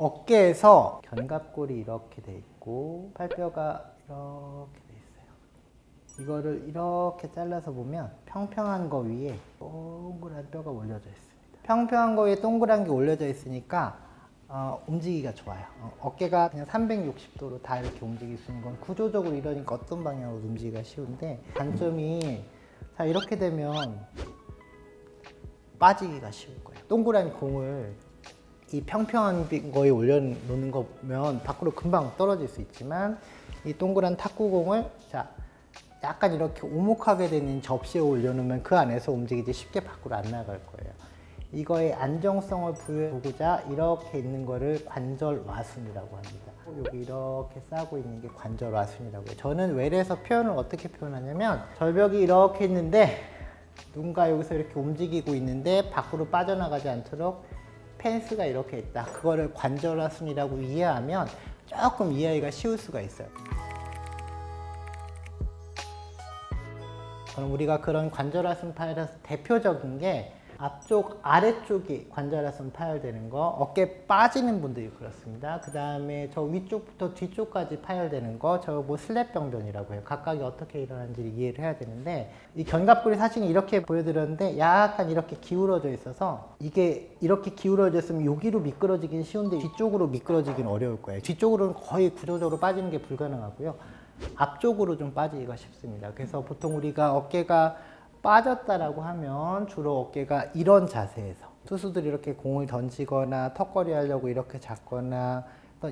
어깨에서 견갑골이 이렇게 돼 있고 팔뼈가 이렇게 돼 있어요. 이거를 이렇게 잘라서 보면 평평한 거 위에 동그란 뼈가 올려져 있습니다. 평평한 거 위에 동그란 게 올려져 있으니까 어, 움직이기가 좋아요. 어, 어깨가 그냥 360도로 다 이렇게 움직일 수 있는 건 구조적으로 이러니까 어떤 방향으로 움직이기가 쉬운데 단점이 자 이렇게 되면 빠지기가 쉬울 거예요. 동그란 공을 이 평평한 비- 거에 올려놓는 거면 밖으로 금방 떨어질 수 있지만 이 동그란 탁구공을 자 약간 이렇게 오목하게 되는 접시에 올려놓으면 그 안에서 움직이지 쉽게 밖으로 안 나갈 거예요. 이거의 안정성을 부여하고자 이렇게 있는 거를 관절 와순이라고 합니다. 여기 이렇게 싸고 있는 게 관절 와순이라고 해요. 저는 외래에서 표현을 어떻게 표현하냐면 절벽이 이렇게 있는데 누군가 여기서 이렇게 움직이고 있는데 밖으로 빠져나가지 않도록 펜스가 이렇게 있다. 그거를 관절화순이라고 이해하면 조금 이해하기가 쉬울 수가 있어요. 그럼 우리가 그런 관절화순 파열에서 대표적인 게 앞쪽 아래쪽이 관절화순 파열되는 거 어깨 빠지는 분들이 그렇습니다. 그 다음에 저 위쪽부터 뒤쪽까지 파열되는 거 저거 뭐 슬랩병변이라고 해요. 각각이 어떻게 일어나는지 이해를 해야 되는데 이 견갑골이 사실 이렇게 보여드렸는데 약간 이렇게 기울어져 있어서 이게 이렇게 기울어져 있으면 여기로 미끄러지긴 쉬운데 뒤쪽으로 미끄러지긴 어려울 거예요. 뒤쪽으로는 거의 구조적으로 빠지는 게 불가능하고요. 앞쪽으로 좀 빠지기가 쉽습니다. 그래서 보통 우리가 어깨가 빠졌다라고 하면 주로 어깨가 이런 자세에서 투수들이 이렇게 공을 던지거나 턱걸이 하려고 이렇게 잡거나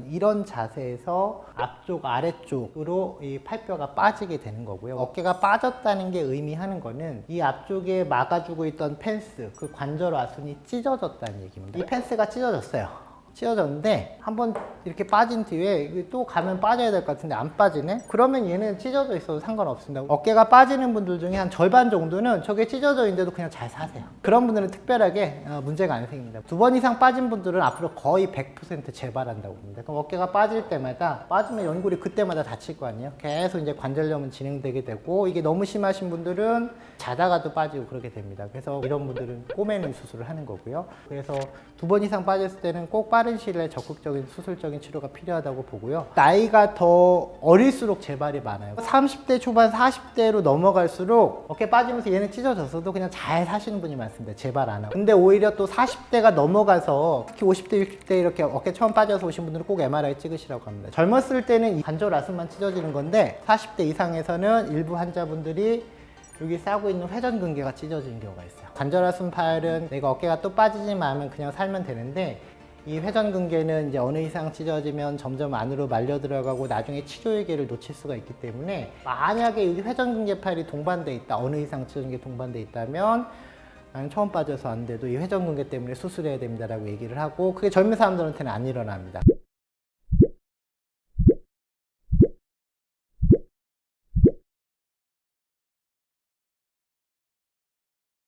이런 자세에서 앞쪽 아래쪽으로 이 팔뼈가 빠지게 되는 거고요. 어깨가 빠졌다는 게 의미하는 거는 이 앞쪽에 막아주고 있던 펜스 그 관절 와순이 찢어졌다는 얘기입니다. 이 펜스가 찢어졌어요. 찢어졌는데 한번 이렇게 빠진 뒤에 또 가면 빠져야 될 것 같은데 안 빠지네? 그러면 얘는 찢어져 있어도 상관없습니다. 어깨가 빠지는 분들 중에 한 절반 정도는 저게 찢어져 있는데도 그냥 잘 사세요. 그런 분들은 특별하게 어, 문제가 안 생깁니다. 두 번 이상 빠진 분들은 앞으로 거의 100% 재발한다고 봅니다. 그럼 어깨가 빠질 때마다 빠지면 연골이 그때마다 다칠 거 아니에요? 계속 이제 관절염은 진행되게 되고 이게 너무 심하신 분들은 자다가도 빠지고 그렇게 됩니다. 그래서 이런 분들은 꼬매는 수술을 하는 거고요. 그래서 두 번 이상 빠졌을 때는 꼭 빠른 시일 내에 적극적인 수술적인 치료가 필요하다고 보고요. 나이가 더 어릴수록 재발이 많아요. 30대 초반 40대로 넘어갈수록 어깨 빠지면서 얘는 찢어졌어도 그냥 잘 사시는 분이 많습니다. 재발 안 하고. 근데 오히려 또 40대가 넘어가서 특히 50대, 60대 이렇게 어깨 처음 빠져서 오신 분들은 꼭 MRI 찍으시라고 합니다. 젊었을 때는 이 관절 아순만 찢어지는 건데 40대 이상에서는 일부 환자분들이 여기 싸고 있는 회전근개가 찢어지는 경우가 있어요. 관절하순 파열은 내가 어깨가 또 빠지지만 않으면 그냥 살면 되는데 이 회전근개는 이제 어느 이상 찢어지면 점점 안으로 말려 들어가고 나중에 치료의 기회를 놓칠 수가 있기 때문에 만약에 여기 회전근개 파열이 동반돼 있다 어느 이상 찢어진 게 동반돼 있다면 나는 처음 빠져서 안 돼도 이 회전근개 때문에 수술해야 됩니다라고 얘기를 하고 그게 젊은 사람들한테는 안 일어납니다.